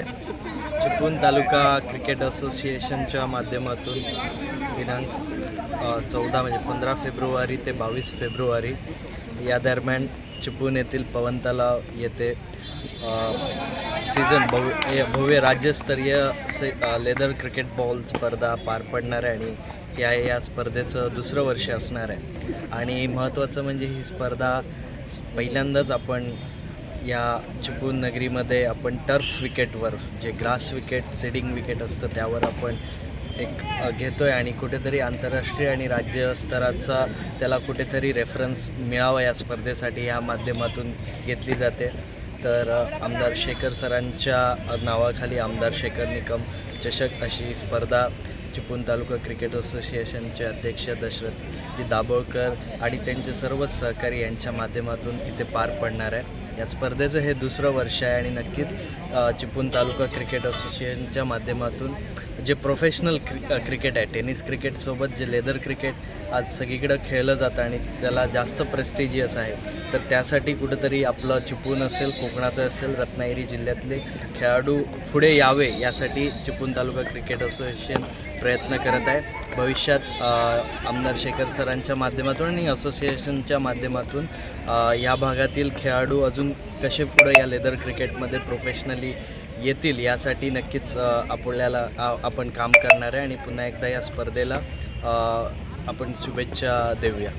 चिपळूण तालुका cricket असोसिएशनच्या माध्यमातून दिनांक चौदा म्हणजे पंधरा फेब्रुवारी ते बावीस फेब्रुवारी या दरम्यान चिपळूण येथील पवन तलाव येथे सीझन भव्य भव्य राज्यस्तरीय से लेदर क्रिकेट बॉल स्पर्धा पार पडणार आहे आणि या या स्पर्धेचं दुसरं वर्ष असणार आहे. आणि महत्त्वाचं म्हणजे ही स्पर्धा पहिल्यांदाच आपण या चिपळूण नगरीमध्ये आपण टर्फ विकेटवर जे ग्रास विकेट सेडिंग विकेट असतं त्यावर आपण एक घेतो आहे आणि कुठेतरी आंतरराष्ट्रीय आणि राज्य स्तराचा त्याला कुठेतरी रेफरन्स मिळावा या स्पर्धेसाठी या माध्यमातून घेतली जाते. तर आमदार शेखर सरांच्या नावाखाली आमदार शेखर निकम चषक अशी स्पर्धा चिपळूण तालुका क्रिकेट असोसिएशनचे अध्यक्ष दशरथजी दाभोळकर आणि त्यांचे सर्वच सहकारी यांच्या माध्यमातून इथे पार पडणार आहे. या स्पर्धेचं हे दुसरं वर्ष आहे आणि नक्कीच चिपून चिपळूण तालुका क्रिकेट असोसिएशनच्या माध्यमातून जे प्रोफेशनल क्रि क्रिकेट आहे टेनिस क्रिकेटसोबत जे लेदर क्रिकेट आज सगळीकडं खेळलं जातं आणि त्याला जास्त प्रेस्टिजियस आहे तर त्यासाठी कुठंतरी आपलं चिपळूण असेल कोकणात असेल रत्नागिरी जिल्ह्यातले खेळाडू पुढे यावे यासाठी चिपळूण तालुका क्रिकेट असोसिएशन प्रयत्न करत आहे. भविष्यात आमदार शेखर सरांच्या माध्यमातून आणि असोसिएशनच्या माध्यमातून या भागातील खेळाडू अजून कसे पुढे या लेदर क्रिकेटमध्ये प्रोफेशनली येतील यासाठी नक्कीच आपल्याला आपण काम करणार आहे. आणि पुन्हा एकदा या स्पर्धेला आपण शुभेच्छा देऊया.